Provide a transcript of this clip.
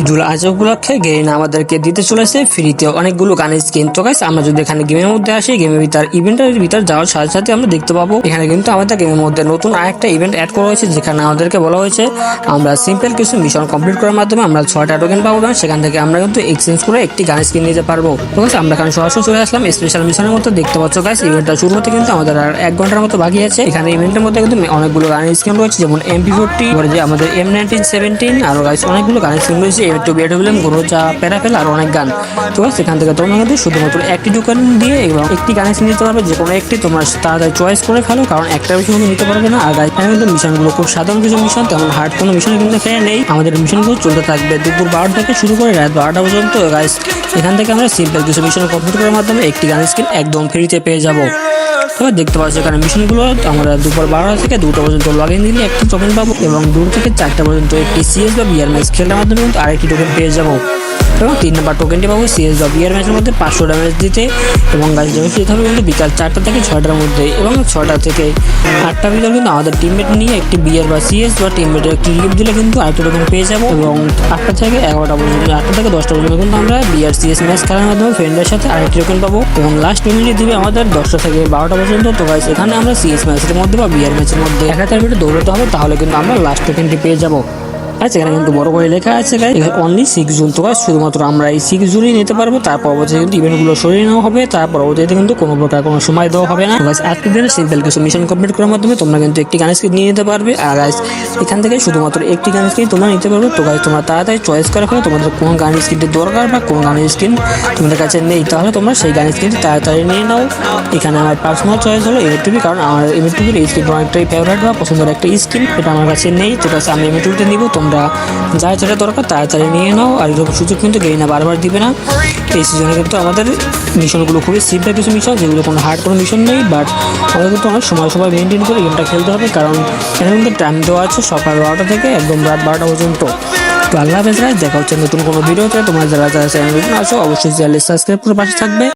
ঈদুল আজহা উপলক্ষে গেরিনা আমাদেরকে দিতে চলেছে ফ্রিতে অনেকগুলো গানের স্কিন তো গাইস আমরা যদি এখানে গেমের মধ্যে আসি গেমের ভিতর ইভেন্টের ভিতর যাওয়ার সাথে সাথে আমরা দেখতে পাবো, এখানে কিন্তু আমাদের গেমের মধ্যে নতুন আরেকটা ইভেন্ট অ্যাড করা হয়েছে, যেখানে আমাদেরকে বলা হয়েছে, আমরা সিম্পল কিছু মিশন কমপ্লিট করার মাধ্যমে আমরা ছয়টা টোকেন পাবো এবং সেখান থেকে আমরা কিন্তু এক্সচেঞ্জ করে একটি গান স্কিন নিতে পারব। তো গাইস আমরা এখানে সরাসরি চলে আসলাম স্পেশাল মিশনের মধ্যে দেখতে পাচ্ছ গাইস ইভেন্টটা শুরু হতে কিন্তু আমাদের আর এক ঘণ্টার মতো বাকি আছে। এখানে ইভেন্টের মধ্যে কিন্তু অনেকগুলো গানের স্কিন রয়েছে, যেমন এমপি ফোরটি আমাদের এম নাইনটিন সেভেন্টিন আর গাইস অনেকগুলো গানের স্কিন রয়েছে। এম টু বিএডব্লিউএম গোরোজা প্যারাফেল আর অনেক গান। তো সেখান থেকে তোমরা কিন্তু শুধুমাত্র একটি দোকান দিয়ে এবং একটি স্কিন নিতে পারবে, যে কোনো একটি তোমরা তাড়াতাড়ি চয়েস করে ফেলো, কারণ একটা বেশি কিন্তু নিতে পারবে না। আর এখানে কিন্তু মিশনগুলো খুব সাধারণ কিছু মিশন তেমন হার্ড কোনো মিশন কিন্তু এখানে নেই। আমাদের মিশনগুলো চলতে থাকবে দুপুর বারোটা থেকে শুরু করে রাত বারোটা পর্যন্ত। গাইস এখান থেকে আমরা সিম্পল কিছু মিশন কমপ্লিট করার মাধ্যমে একটি গানের স্কিন একদম ফ্রিতে পেয়ে যাব। তবে দেখতে পাচ্ছ এখানে মিশনগুলো, আমরা দুপুর বারোটা থেকে দুটো পর্যন্ত লগ ইন দিলে একটি টোকেন পাবো এবং দু থেকে চারটা পর্যন্ত একটি সিএস বা বিআর ম্যাচ খেলার মাধ্যমে কিন্তু আরেকটি টোকেন পেয়ে যাব। এবং তিন নম্বর টোকেনটি পাবো সিএস বা বিআর ম্যাচের মধ্যে পাঁচশো ড্যামেজ দিতে এবং গাছ ড্যামেজ দিতে হবে কিন্তু বিকাল চারটা থেকে ছয়টার মধ্যে এবং ছটা থেকে আটটা ভিতরে কিন্তু আমাদের টিমমেট নিয়ে একটি বিআর বা সিএস বা টিমমেটের একটি লিপ দিলে কিন্তু আরেকটি টোকেন পেয়ে যাব এবং আটটা থেকে এগারোটা পর্যন্ত আটটা থেকে দশটা পর্যন্ত কিন্তু আমরা বিআর সিএস ম্যাচ খেলার মাধ্যমে ফ্রেন্ডের সাথে আরেকটি টোকেন পাবো এবং লাস্ট টোকেনটি দিবে আমাদের দশটা থেকে বারোটা পর্যন্ত। তো গাইস এখানে আমরা সিএস ম্যাচের মধ্যে বা বিআর ম্যাচের মধ্যে এক হাজার মিনিট দৌড়াতে হবে, তাহলে কিন্তু আমরা লাস্ট টোকেনটি পেয়ে যাব। আচ্ছা এখানে কিন্তু বড় করে লেখা আছে গাই অনলি সিক্স জুন তো শুধুমাত্র আমরা এই সিক্স জুনই নিতে পারব, তার পরবর্তীতে কিন্তু ইভেন্টগুলো সরিয়ে নেওয়া হবে, তার পরবর্তীতে কিন্তু কোনো প্রকার কোনো সময় দেওয়া হবে না। আজকের দিনে সিম্পল কিছু মিশন কমপ্লিট করার মাধ্যমে তোমরা কিন্তু একটি গানের স্ক্রিপ্ট নিয়ে নিতে পারবে। আর এখান থেকে শুধুমাত্র একটি গানের স্কিন তোমরা নিতে পারবে। তো গাইস তোমরা তাড়াতাড়ি চয়েস করে ফেলো তোমাদের কোন গানের স্কিনটি দরকার বা কোন গানের স্ক্রিন তোমাদের কাছে নেই, তাহলে তোমরা সেই গানের স্কিনটি তাড়াতাড়ি নিয়ে নাও। এখানে আমার পার্সোনাল চয়েস হলো এমএটিভি কারণ আমার এমএটিভির এই স্কিনটা অনেকটাই ফেভারিট বা পছন্দের একটা স্ক্রিন এটা আমার কাছে নেই। তো কাছে আমি এমএটিভিটা নিব। তোমরা যা যেটা দরকার তাড়াতাড়ি নিয়ে নাও। আর এরকম সুযোগ কিন্তু গেইনা বারবার দিবে না। এই সিজনে কিন্তু আমাদের মিশনগুলো খুবই সিম্পল কিছু মিশন যেগুলো কোনো হার্ড কোনো মিশন নেই। বাট আমাদের কিন্তু অনেক সময় সময় মেনটেন করে গেমটা খেলতে হবে। কারণ এখানে কিন্তু টাইম দেওয়া আছে। সকাল বারোটা থেকে একদম রাত বারোটা পর্যন্ত। তো আল্লাহ হাফেজ দেখা হচ্ছে নতুন কোনো ভিডিওতে। তোমার যারা যারা চ্যানেল আছো, অবশ্যই চ্যানেল সাবস্ক্রাইব করে পাশে থাকবে।